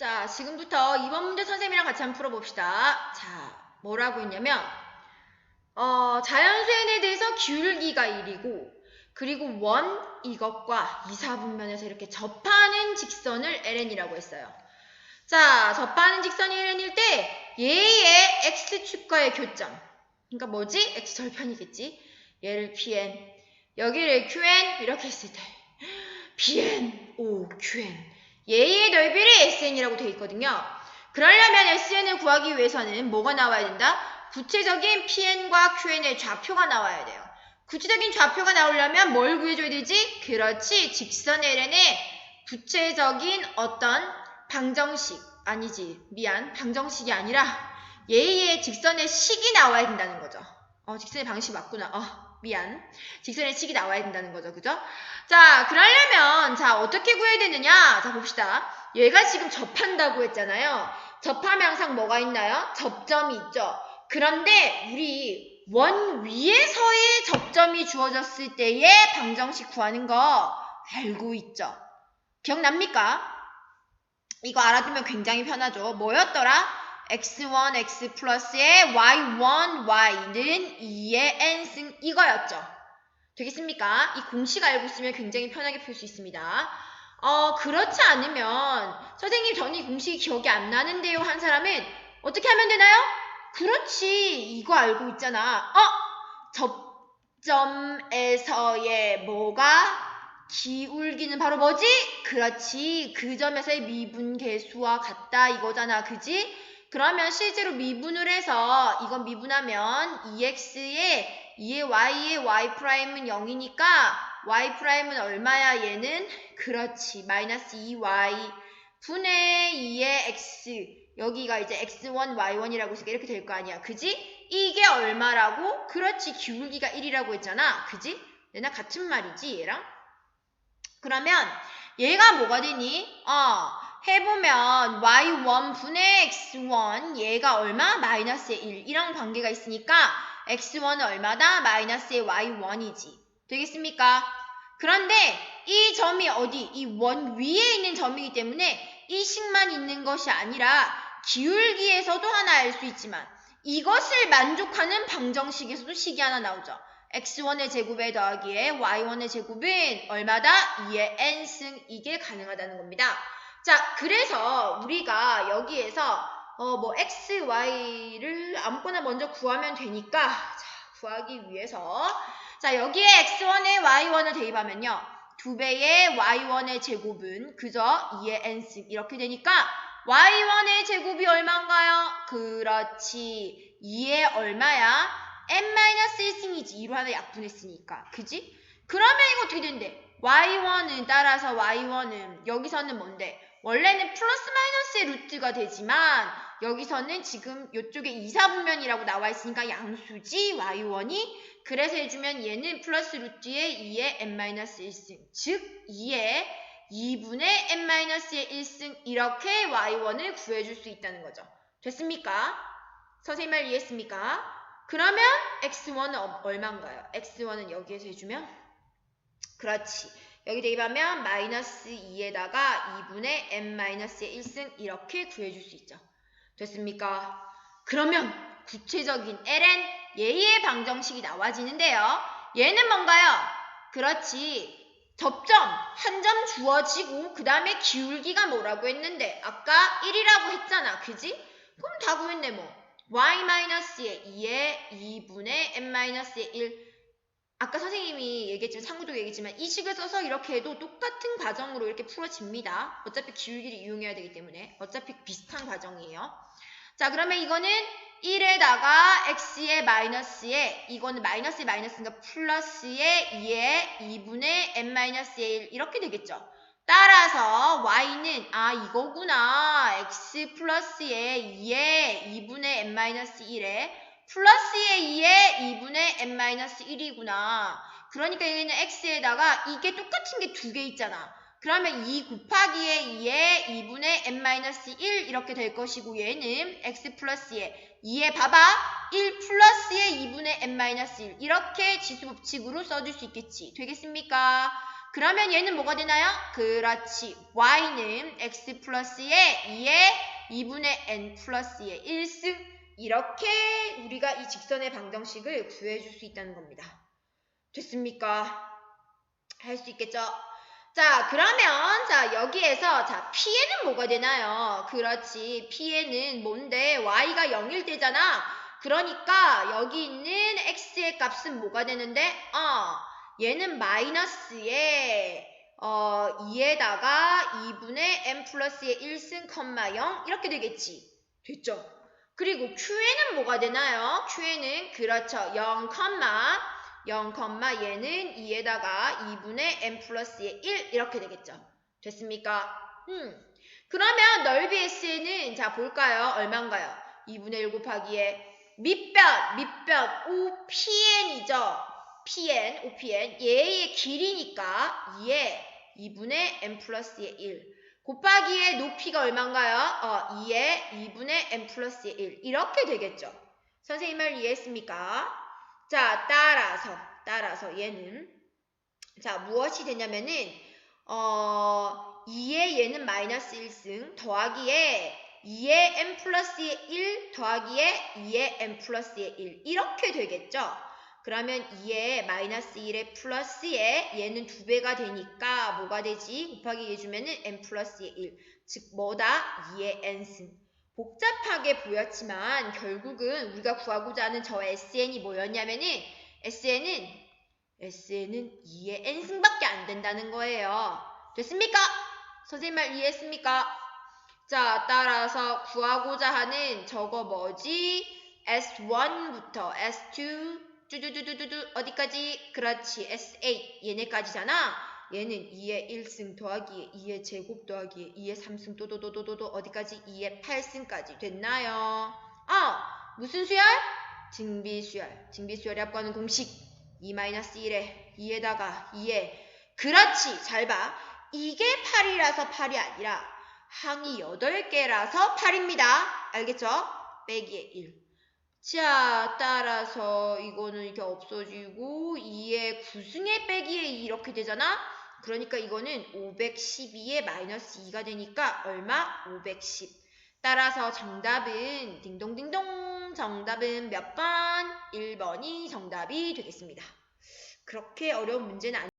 자, 지금부터 이번 문제 선생님이랑 같이 한번 풀어봅시다. 자, 뭐라고 했냐면, 어, 자연수엔에 대해서 기울기가 1이고, 그리고 원 이것과 이사분면에서 이렇게 접하는 직선을 ln이라고 했어요. 자, 접하는 직선이 ln일 때 얘의 x축과의 교점. 그러니까 뭐지? x 절편이겠지. 얘를 pn, 여기를 qn 이렇게 했을 때 pn, o, qn. 얘의 넓이를 sn이라고 되어 있거든요. 그러려면 sn을 구하기 위해서는 뭐가 나와야 된다? 구체적인 pn과 qn의 좌표가 나와야 돼요. 구체적인 좌표가 나오려면 뭘 구해줘야 되지? 그렇지. 직선 ln의 구체적인 어떤 방정식 아니지 미안 방정식이 아니라 얘의 직선의 식이 나와야 된다는 거죠. 어 직선의 방식 맞구나. 어 미안. 직선의 식이 나와야 된다는 거죠. 그죠? 자 그러려면 자 어떻게 구해야 되느냐? 자 봅시다. 얘가 지금 접한다고 했잖아요. 접하면 항상 뭐가 있나요? 접점이 있죠. 그런데 우리 원 위에서의 접점이 주어졌을 때의 방정식 구하는 거 알고 있죠? 기억납니까? 이거 알아두면 굉장히 편하죠. 뭐였더라? X1, x 플러스의 y1, y는 2의 n승 이거였죠. 되겠습니까? 이 공식 알고 있으면 굉장히 편하게 풀 수 있습니다. 어, 그렇지 않으면 선생님 저는 이 공식이 기억이 안 나는데요 한 사람은 어떻게 하면 되나요? 그렇지 이거 알고 있잖아. 어? 접점에서의 뭐가 기울기는 바로 뭐지? 그렇지. 그 점에서의 미분 계수와 같다 이거잖아. 그지? 그러면 실제로 미분을 해서 이건 미분하면 2x에 2의 y의 y 프라임은 0이니까 y 프라임은 얼마야 얘는? 그렇지. 마이너스 2y 분의 2의 x 여기가 이제 x1, y1이라고 있으니까 이렇게 될 거 아니야. 그지? 이게 얼마라고? 그렇지. 기울기가 1이라고 했잖아. 그지? 얘나 같은 말이지 얘랑? 그러면 얘가 뭐가 되니? 어, 해보면 y1 분의 x1 얘가 얼마? 마이너스의 1 이랑 관계가 있으니까 x1은 얼마다? 마이너스의 y1이지. 되겠습니까? 그런데 이 점이 어디? 이 원 위에 있는 점이기 때문에 이 식만 있는 것이 아니라 기울기에서도 하나 알 수 있지만 이것을 만족하는 방정식에서도 식이 하나 나오죠. x1의 제곱에 더하기에 y1의 제곱은 얼마다? 2의 n승 이게 가능하다는 겁니다. 자, 그래서 우리가 여기에서 어, 뭐 x, y를 아무거나 먼저 구하면 되니까 자, 구하기 위해서 자, 여기에 x1에 y1을 대입하면요. 2배의 y1의 제곱은 그저 2의 n승 이렇게 되니까 y1의 제곱이 얼마인가요? 그렇지. 2의 얼마야? n-1승이지. 2로 하나 약분했으니까. 그지? 그러면 이거 어떻게 된대? y1은 따라서 y1은 여기서는 뭔데? 원래는 플러스 마이너스의 루트가 되지만 여기서는 지금 이쪽에 이사분면이라고 나와 있으니까 양수지 y1이 그래서 해주면 얘는 플러스 루트의 2의 n-1승 즉 2의 2분의 n-의 1승 이렇게 y1을 구해줄 수 있다는 거죠. 됐습니까? 선생님 말 이해했습니까? 그러면 x1은 얼마인가요? x1은 여기에서 해주면 그렇지. 여기 대입하면 마이너스 2에다가 2분의 n-의 1승 이렇게 구해줄 수 있죠. 됐습니까? 그러면 구체적인 ln 얘의 방정식이 나와지는데요. 얘는 뭔가요? 그렇지. 접점 한 점 주어지고 그 다음에 기울기가 뭐라고 했는데 아까 1이라고 했잖아. 그지? 그럼 다 구했네 뭐. y-의 2의 2분의 n-의 1 아까 선생님이 얘기했지만 상구도 얘기했지만 이 식을 써서 이렇게 해도 똑같은 과정으로 이렇게 풀어집니다. 어차피 기울기를 이용해야 되기 때문에 어차피 비슷한 과정이에요. 자 그러면 이거는 1에다가 x의 마이너스에 이거는 마이너스의 마이너스인가 플러스의 2의 2분의 n-의 1 이렇게 되겠죠. 따라서 y는 아 이거구나 x 플러스의 2의 2분의 n-1에 플러스의 2의 2분의 n-1이구나. 그러니까 여기는 x에다가 이게 똑같은 게 두 개 있잖아. 그러면 2 곱하기의 2의 2분의 n-1 이렇게 될 것이고 얘는 x 플러스의 2에 봐봐 1 플러스의 2분의 n-1 이렇게 지수 법칙으로 써줄 수 있겠지. 되겠습니까? 그러면 얘는 뭐가 되나요? 그렇지. y는 x 플러스의 2의 2분의 n 플러스의 1승 이렇게 우리가 이 직선의 방정식을 구해줄 수 있다는 겁니다. 됐습니까? 할 수 있겠죠? 자, 그러면 자 여기에서 자 P에는 뭐가 되나요? 그렇지. P에는 뭔데? Y가 0일 때잖아. 그러니까 여기 있는 X의 값은 뭐가 되는데? 어, 얘는 마이너스에 어, 2에다가 2분의 n 플러스의 1승 컴마 0 이렇게 되겠지. 됐죠? 그리고 Q에는 뭐가 되나요? Q에는 그렇죠. 0 컴마 0, 얘는 2에다가 2분의 n 플러스의 1 이렇게 되겠죠. 됐습니까? 음. 그러면 넓이 S는 자 볼까요? 얼마인가요? 2분의 1 곱하기에 밑변, 밑변 OPN이죠. PN, OPN 얘의 길이니까 2에 2분의 n 플러스의 1 곱하기에 높이가 얼마인가요? 어, 2에 2분의 n 플러스의 1 이렇게 되겠죠. 선생님 말 이해했습니까? 자, 따라서, 따라서 얘는 자, 무엇이 되냐면은 어, 2의 얘는 마이너스 1승 더하기에 2의 n 플러스의 1 더하기에 2의 n 플러스의 1 이렇게 되겠죠? 그러면 2의 마이너스 1의 플러스에 얘는 두 배가 되니까 뭐가 되지? 곱하기 해주면 은 n 플러스의 1. 즉 뭐다? 2의 n승. 복잡하게 보였지만 결국은 우리가 구하고자 하는 저 SN이 뭐였냐면은 SN은 SN은 2의 n승밖에 안 된다는 거예요. 됐습니까? 선생님 말 이해했습니까? 자, 따라서 구하고자 하는 저거 뭐지? S1부터 S2 쭈쭈쭈쭈쭈 어디까지? 그렇지 S8 얘네까지잖아. 얘는 2의 1승 더하기에 2의 제곱 더하기에 2의 3승 또도도도도도 어디까지? 2의 8승까지 됐나요? 어 무슨 수열? 증비수열 증비수열이 합구하는 공식 2-1에 2에다가 2에 그렇지 잘 봐. 이게 8이라서 8이 아니라 항이 8개라서 8입니다. 알겠죠? 빼기의 1. 자, 따라서 이거는 이렇게 없어지고 2의 9승의 빼기에 2 이렇게 되잖아? 그러니까 이거는 512의 마이너스 2가 되니까 얼마? 510. 따라서 정답은 딩동딩동 정답은 몇 번? 1번이 정답이 되겠습니다. 그렇게 어려운 문제는 아니